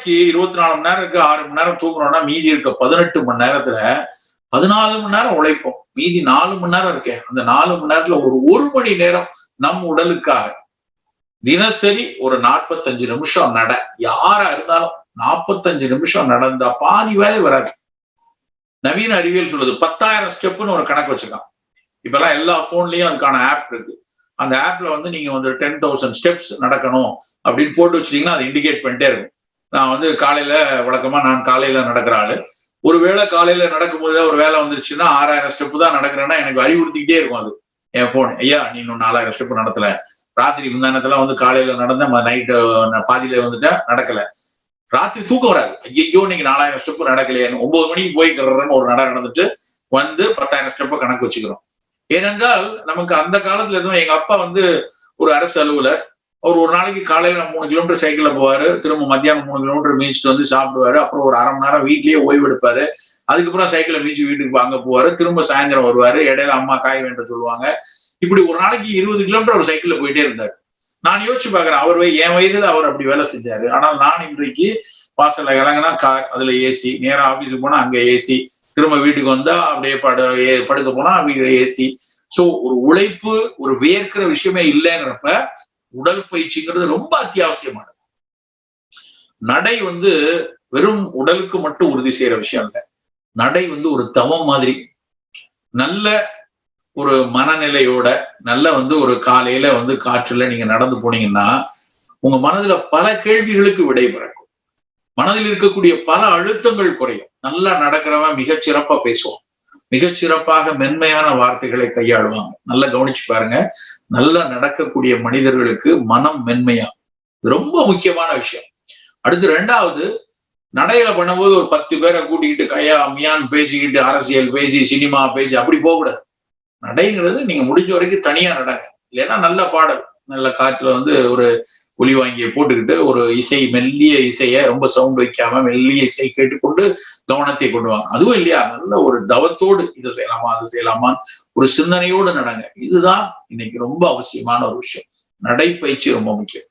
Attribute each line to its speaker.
Speaker 1: நாளைக்கு இருபத்தி நாலு மணி நேரம் இருக்கு ஆறு மணி நேரம் தூங்குறோம்னா மீதி இருக்க பதினெட்டு மணி நேரத்துல பதினாலு மணி நேரம் உழைப்போம். மீதி நாலு மணி நேரம் இருக்கே. அந்த நாலு மணி நேரத்துல ஒரு ஒரு மணி நேரம் நம் உடலுக்காக. தினசரி ஒரு நாற்பத்தஞ்சு நிமிஷம் நட. யாரா இருந்தாலும் நாற்பத்தஞ்சு நிமிஷம் நடந்தா பாதி வேலை வராது. நவீன அறிவியல் சொல்லுது பத்தாயிரம் ஸ்டெப்னு ஒரு கணக்கு வச்சிருக்கான். இப்பெல்லாம் எல்லா போன்லயும் அதுக்கான ஆப் இருக்கு. அந்த ஆப்ல வந்து நீங்க வந்து டென் தௌசண்ட் ஸ்டெப்ஸ் நடக்கணும் அப்படின்னு போட்டு வச்சிட்டீங்கன்னா அது இண்டிகேட் பண்ணிட்டே இருக்கும். நான் வந்து காலையில வழக்கமா நான் காலையில நடக்கிற ஆளு. ஒருவேளை காலையில நடக்கும்போது ஒரு வேலை வந்துருச்சுன்னா ஆறாயிரம் ஸ்டெப் தான் நடக்கிறேன்னா எனக்கு அறிவுறுத்திக்கிட்டே இருக்கும் அது. என் போன் ஐயா நீ இன்னும் நாலாயிரம் ஸ்டெப் நடத்தல. ராத்திரி முந்தானத்துல வந்து காலையில நடந்த நைட்டு பாதியில வந்துட்டா நடக்கல. ராத்திரி தூக்கம் வராது. ஐயோ இன்னைக்கு நாலாயிரம் ஸ்டெப்பு நடக்கலையேன்னு ஒன்பது மணிக்கு போய் கிடறன்னு ஒரு நட நடந்துட்டு வந்து பத்தாயிரம் ஸ்டெப்பை கணக்கு வச்சுக்கிறோம். ஏனென்றால் நமக்கு அந்த காலத்துல எதுவும் எங்க அப்பா வந்து ஒரு அரசு அலுவலர். அவர் ஒரு நாளைக்கு காலையில மூணு கிலோமீட்டர் சைக்கிளில் போவாரு. திரும்ப மத்தியானம் மூணு கிலோமீட்டர் மீச்சிட்டு வந்து சாப்பிடுவாரு. அப்புறம் ஒரு அரை மணி நேரம் வீட்லயே ஓய்வு எடுப்பாரு. அதுக்கப்புறம் சைக்கிளை மீச்சு வீட்டுக்கு அங்க போவாரு. திரும்ப சாயந்தரம் வருவாரு. இடையில அம்மா காய் வேண்ட சொல்லுவாங்க. இப்படி ஒரு நாளைக்கு இருபது கிலோமீட்டர் ஒரு சைக்கிள்ல போயிட்டே இருந்தாரு. நான் யோசிச்சு பாக்குறேன் அவர் என் வயதுல அவர் அப்படி வேலை செஞ்சாரு. ஆனால் நான் இன்றைக்கு வாசல்ல இறங்கினா கார் அதுல ஏசி நேரா ஆபீஸுக்கு போனா அங்க ஏசி திரும்ப வீட்டுக்கு வந்தா அப்படியே படு படுக்க போனா வீடு ஏசி சோ ஒரு உழைப்பு ஒரு வியர்க்கிற விஷயமே இல்லைங்கிறப்ப உடற்பயிற்சிங்கிறது ரொம்ப அத்தியாவசியமானது. நடை வந்து வெறும் உடலுக்கு மட்டும் உறுதி செய்யற விஷயம் இல்ல. நடை வந்து ஒரு தவம் மாதிரி. நல்ல ஒரு மனநிலையோட நல்ல வந்து ஒரு காலையில வந்து காற்றுல நீங்க நடந்து போனீங்கன்னா உங்க மனதுல பல கேள்விகளுக்கு விடை பிறக்கும். மனதில் இருக்கக்கூடிய பல அழுத்தங்கள் குறையும். நல்லா நடக்கிறவன் மிகச் சிறப்பா பேசுவான். மிகச்சிறப்பாக மென்மையான வார்த்தைகளை கையாளுவாங்க. நல்லா கவனிச்சு பாருங்க. நல்லா நடக்கக்கூடிய மனிதர்களுக்கு மனம் மென்மையா. ரொம்ப முக்கியமான விஷயம். அடுத்து ரெண்டாவது நடையில பண்ணும்போது ஒரு பத்து பேரை கூட்டிக்கிட்டு கையா மியான் பேசிக்கிட்டு அரசியல் பேசி சினிமா பேசி அப்படி போகக்கூடாது. நடைங்கிறது நீங்க முடிஞ்ச வரைக்கும் தனியா நடங்க. இல்லைன்னா நல்ல பாடல் நல்ல காத்துல வந்து ஒரு ஒளி வாங்கியை போட்டுக்கிட்டு ஒரு இசை மெல்லிய இசையை ரொம்ப சவுண்ட் வைக்காம மெல்லிய இசை கேட்டுக்கொண்டு கவனத்தை கொண்டு வாங்க. அதுவும் இல்லையா? நல்ல ஒரு தவத்தோடு இதை செய்யலாமா அது செய்யலாமா ஒரு சிந்தனையோடு நடங்க. இதுதான் இன்னைக்கு ரொம்ப அவசியமான ஒரு விஷயம். நடைப்பயிற்சி ரொம்ப முக்கியம்.